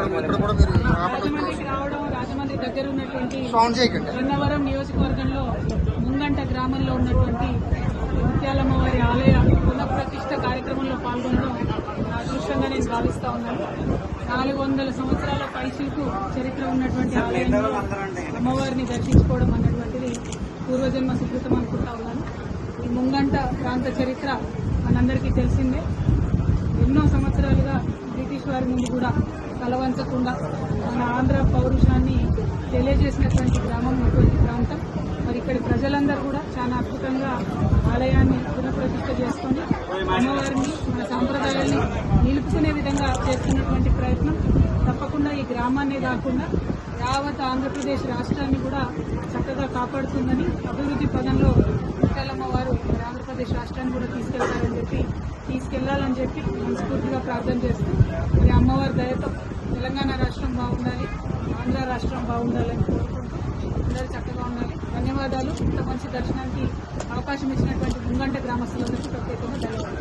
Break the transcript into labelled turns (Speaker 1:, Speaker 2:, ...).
Speaker 1: కార్యక్రమం ఇక్కడ కూడా మీరు రావడం
Speaker 2: రాజమండ్రికి రావడం రాజమండ్రి దగ్గర ఉన్నటువంటి గన్నవరం నియోజకవర్గంలో ముంగంట గ్రామంలో ఉన్నటువంటి ముత్యాలమ్మ వారి ఆలయ పునఃప్రతిష్ఠ కార్యక్రమంలో పాల్గొనడం నా అదృష్టంగా నేను భావిస్తా ఉన్నాను. నాలుగు వందల సంవత్సరాల పైచిలకు చరిత్ర ఉన్నటువంటి ఆలయంలో అమ్మవారిని దర్శించుకోవడం అన్నటువంటిది పూర్వజన్మ సుకృతం అనుకుంటా ఉన్నాను. ఈ ముంగంట ప్రాంత చరిత్ర మనందరికీ తెలిసిందే. ఎన్నో సంవత్సరాలుగా బ్రిటిష్ వారి ముందు కూడా తలవంచకుండా మన ఆంధ్ర పౌరుషాన్ని తెలియజేసినటువంటి గ్రామం ఇటువంటి ప్రాంతం. మరి ఇక్కడి ప్రజలందరూ కూడా చాలా అద్భుతంగా ఆలయాన్ని పునఃప్రతిష్ఠ చేసుకొని అమ్మవారిని మన సాంప్రదాయాల్ని నిలుపుకునే విధంగా చేస్తున్నటువంటి ప్రయత్నం. తప్పకుండా ఈ గ్రామాన్నే కాకుండా యావత్ ఆంధ్రప్రదేశ్ రాష్ట్రాన్ని కూడా చక్కగా కాపాడుతుందని అభివృద్ధి పదంలో ముత్యాలమ్మ వారు ఆంధ్రప్రదేశ్ రాష్ట్రాన్ని కూడా తీసుకెళ్తారని చెప్పి తీసుకెళ్ళాలని చెప్పి మనస్ఫూర్తిగా ప్రార్థన చేస్తూ తెలంగాణ రాష్ట్రం బాగుండాలి ఆంధ్ర రాష్ట్రం బాగుండాలని కోరుకుంటూ అందరూ చక్కగా ఉండాలి. ధన్యవాదాలు. ఇంత మంచి దర్శనానికి అవకాశం ఇచ్చినటువంటి ముంగంట గ్రామస్తులందరికీ ప్రత్యేకంగా ధన్యవాదాలు.